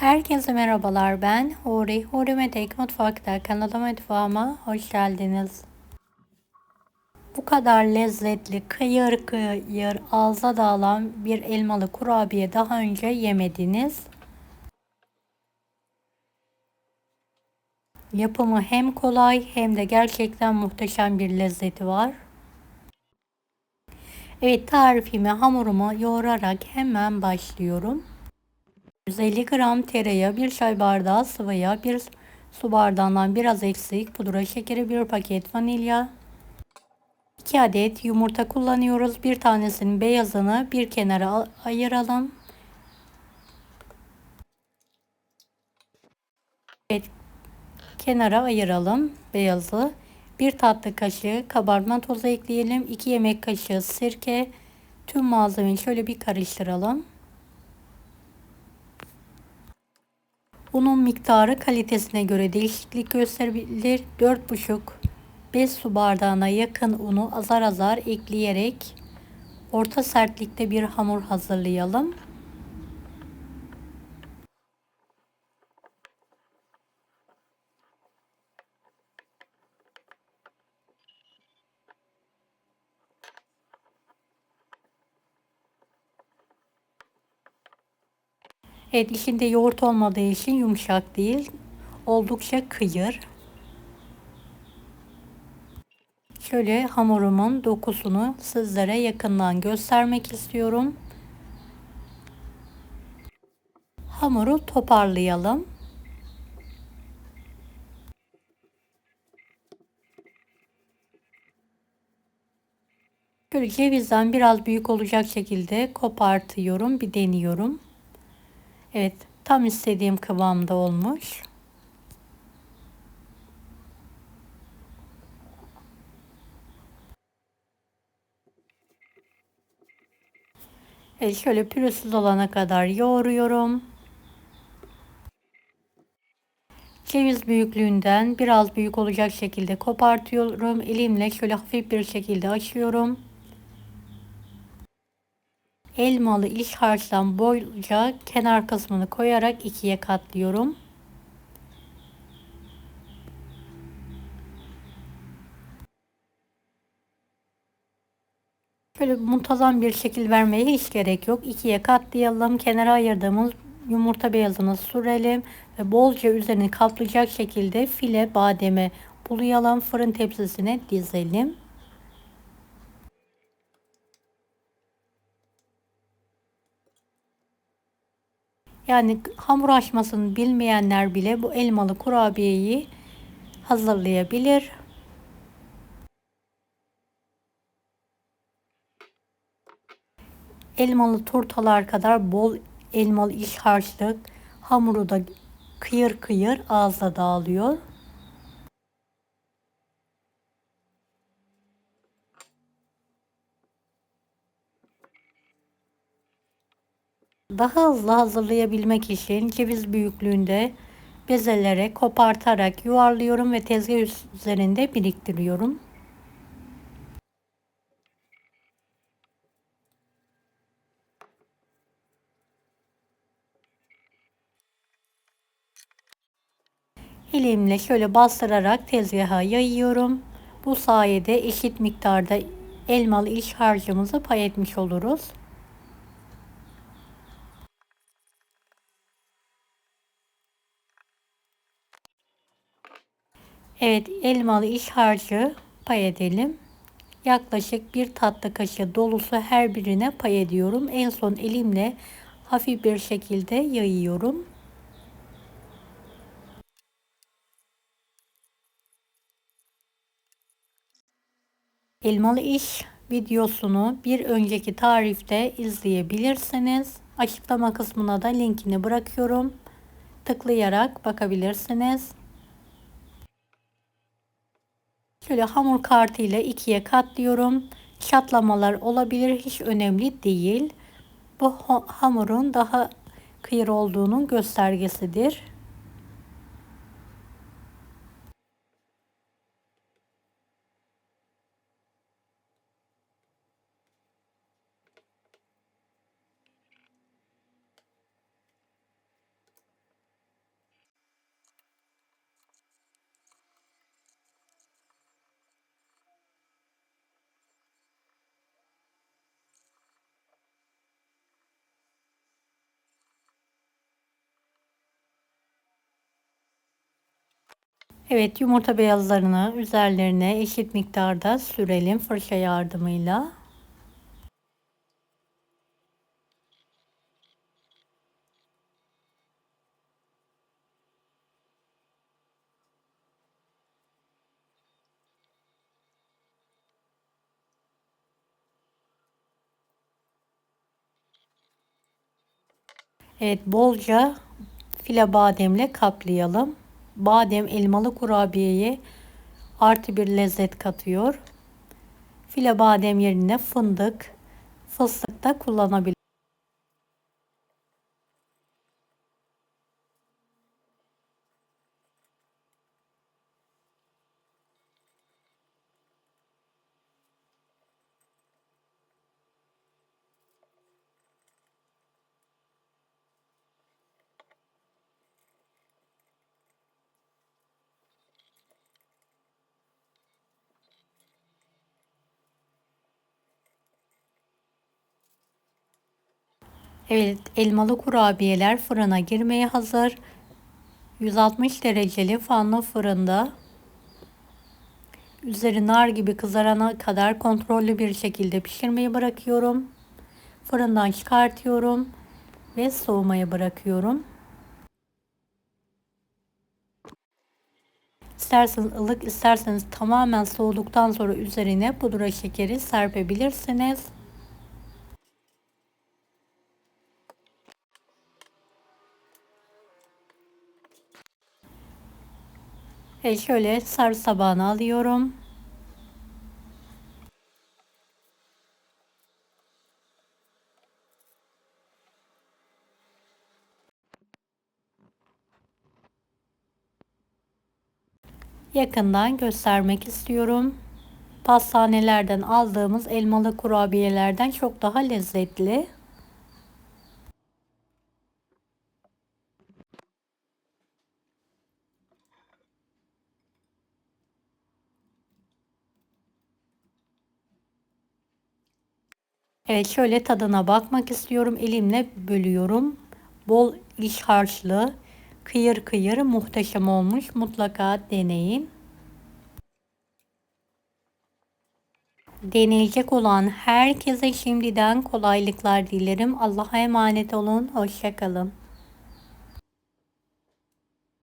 Herkese merhabalar ben Huri. Huri Metek Mutfak'ta kanalıma mutfağıma hoş geldiniz. Bu kadar lezzetli kıyır kıyır ağza dağılan bir elmalı kurabiye daha önce yemediniz. Yapımı hem kolay hem de gerçekten muhteşem bir lezzeti var. Evet tarifimi hamurumu yoğurarak hemen başlıyorum. 150 gram tereyağı, 1 çay bardağı sıvı yağ, 1 su bardağından biraz eksik pudra şekeri, 1 paket vanilya, 2 adet yumurta kullanıyoruz. Bir tanesinin beyazını bir kenara ayıralım. Evet, kenara ayıralım beyazı. Bir tatlı kaşığı kabartma tozu ekleyelim. 2 yemek kaşığı sirke. Tüm malzemeyi şöyle bir karıştıralım. Unun miktarı kalitesine göre değişiklik gösterebilir. 4,5-5 su bardağına yakın unu azar azar ekleyerek orta sertlikte bir hamur hazırlayalım. Evet içinde yoğurt olmadığı için yumuşak değil. Oldukça kıyır. Şöyle hamurumun dokusunu sizlere yakından göstermek istiyorum. Hamuru toparlayalım. Şöyle cevizden biraz büyük olacak şekilde kopartıyorum. Bir deniyorum. Evet, tam istediğim kıvamda olmuş. Evet, şöyle pürüzsüz olana kadar yoğuruyorum. Ceviz büyüklüğünden biraz büyük olacak şekilde kopartıyorum. Elimle şöyle hafif bir şekilde açıyorum elmalı iç harçtan boyunca kenar kısmını koyarak ikiye katlıyorum. Böyle muntazam bir şekil vermeye hiç gerek yok. İkiye katlayalım. Kenara ayırdığımız yumurta beyazını sürelim ve bolca üzerini kaplayacak şekilde file bademe bulayalım. Fırın tepsisine dizelim. Yani hamur açmasını bilmeyenler bile bu elmalı kurabiyeyi hazırlayabilir. Elmalı turtalar kadar bol elmalı iç harçlık hamuru da kıyır kıyır ağızda dağılıyor. Daha hızlı hazırlayabilmek için ceviz büyüklüğünde bezelere kopartarak yuvarlıyorum ve tezgah üzerinde biriktiriyorum. Elimle şöyle bastırarak tezgaha yayıyorum. Bu sayede eşit miktarda elmalı iç harcımızı pay etmiş oluruz. Evet elmalı iç harcı pay edelim. Yaklaşık bir tatlı kaşığı dolusu her birine pay ediyorum. En son elimle hafif bir şekilde yayıyorum. Elmalı iş videosunu bir önceki tarifte izleyebilirsiniz. Açıklama kısmına da linkini bırakıyorum. Tıklayarak bakabilirsiniz. Şöyle hamur kartı ile ikiye katlıyorum. Çatlamalar olabilir. Hiç önemli değil. Bu hamurun daha kıyır olduğunun göstergesidir. Evet yumurta beyazlarını üzerlerine eşit miktarda sürelim fırça yardımıyla. Evet bolca file bademle kaplayalım. Badem elmalı kurabiyeye artı bir lezzet katıyor. File badem yerine fındık, fıstık da kullanabiliriz. Evet, elmalı kurabiyeler fırına girmeye hazır. 160 dereceli fanlı fırında üzeri nar gibi kızarana kadar kontrollü bir şekilde pişirmeyi bırakıyorum. Fırından çıkartıyorum ve soğumaya bırakıyorum. İsterseniz ılık, isterseniz tamamen soğuduktan sonra üzerine pudra şekeri serpebilirsiniz. Ve şöyle sarı tabağına alıyorum. Yakından göstermek istiyorum. Pastanelerden aldığımız elmalı kurabiyelerden çok daha lezzetli. Evet şöyle tadına bakmak istiyorum. Elimle bölüyorum. Bol iç harçlı, kıyır kıyır muhteşem olmuş. Mutlaka deneyin. Deneyecek olan herkese şimdiden kolaylıklar dilerim. Allah'a emanet olun. Hoşçakalın.